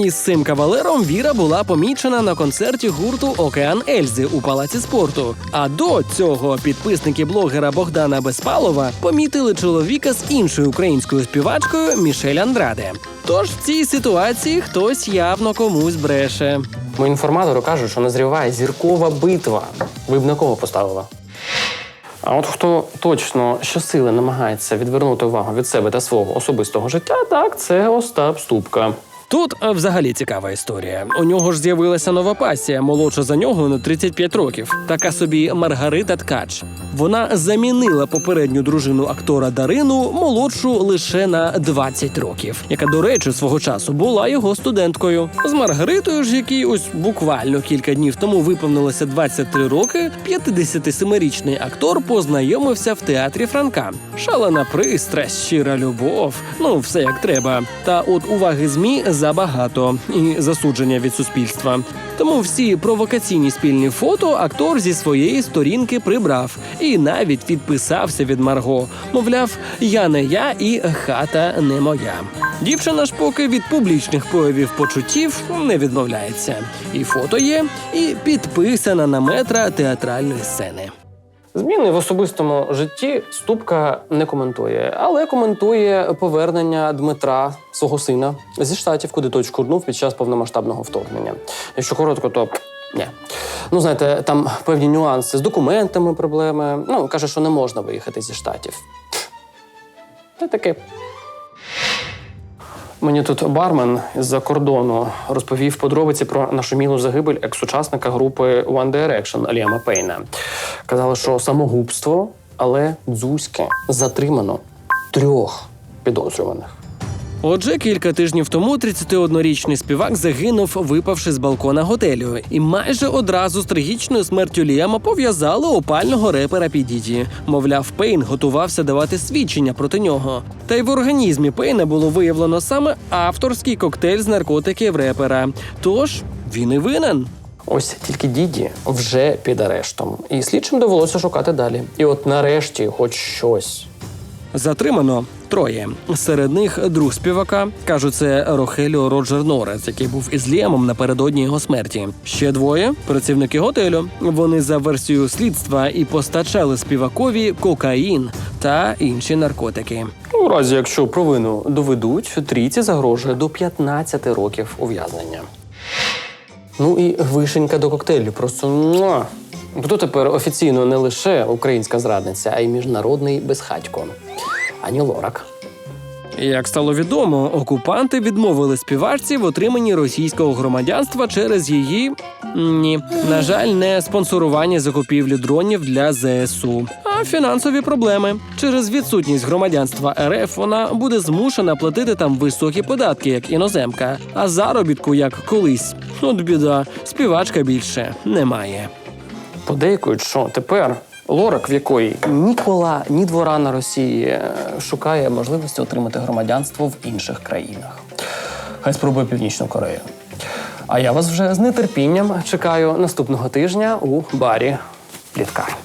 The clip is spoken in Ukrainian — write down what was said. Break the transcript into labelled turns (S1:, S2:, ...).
S1: Із цим кавалером Віра була помічена на концерті гурту Океан Ельзи у палаці спорту. А до цього підписники блогера Богдана Безпалова помітили чоловіка з іншою українською співачкою Мішель Андраде. Тож в цій ситуації хтось явно комусь бреше.
S2: Мої інформатори кажуть, що назріває зіркова битва. Ви б на кого поставила? А от хто точно щосили намагається відвернути увагу від себе та свого особистого життя, так це Остап Ступка.
S1: Тут е, взагалі цікава історія. У нього ж з'явилася нова пасія, молодша за нього на 35 років. Така собі Маргарита Ткач. Вона замінила попередню дружину актора Дарину, молодшу лише на 20 років, яка, до речі, свого часу була його студенткою. З Маргаритою ж, якій ось буквально кілька днів тому виповнилося 23 роки, 57-річний актор познайомився в театрі Франка. Шалена пристрасть, щира любов, ну все як треба. Та от уваги змі забагато і засудження від суспільства. Тому всі провокаційні спільні фото актор зі своєї сторінки прибрав і навіть відписався від Марго. Мовляв, я не я і хата не моя. Дівчина ж поки від публічних проявів почуттів не відмовляється. І фото є, і підписана на метра театральної сцени.
S2: Зміни в особистому житті Ступка не коментує, але коментує повернення Дмитра, свого сина, зі штатів, куди той шкурнув під час повномасштабного вторгнення. Якщо коротко, то ні. Ну, знаєте, там певні нюанси з документами, проблеми. Ну, каже, що не можна виїхати зі штатів. Це таке. Мені тут бармен з-за кордону розповів подробиці про нашумілу загибель екс-учасника групи One Direction Аліама Пейна. Казали, що самогубство, але дзузьке затримано трьох підозрюваних.
S1: Отже, кілька тижнів тому 31-річний співак загинув, випавши з балкона готелю, і майже одразу з трагічною смертю Ліама пов'язали опального репера Підіді. Мовляв, Пейн готувався давати свідчення проти нього. Та й в організмі Пейна було виявлено саме авторський коктейль з наркотиків репера. Тож він і винен.
S2: Ось тільки діді вже під арештом, і слідчим довелося шукати далі. І от нарешті, хоч щось.
S1: Затримано троє. Серед них друг співака кажуть, це Рохеліо Роджер Норес, який був із Ліамом напередодні його смерті. Ще двоє працівники готелю. Вони за версією слідства і постачали співакові кокаїн та інші наркотики.
S2: У разі, якщо провину доведуть, трійці загрожує до 15 років ув'язнення. Ну і вишенька до коктейлю. Просто муа. Хто тепер офіційно не лише українська зрадниця, а й міжнародний безхатько. Ані Лорак.
S1: Як стало відомо, окупанти відмовили співачці в отриманні російського громадянства через її ні, на жаль, не спонсорування закупівлі дронів для ЗСУ, а фінансові проблеми. Через відсутність громадянства РФ вона буде змушена платити там високі податки, як іноземка, а заробітку як колись. От біда, співачка більше немає.
S2: Подейкують, що тепер Лорак, в якої ні кола, ні двора на Росії, е, шукає можливості отримати громадянство в інших країнах. Хай спробує Північну Корею. А я вас вже з нетерпінням чекаю наступного тижня у барі Пліткар.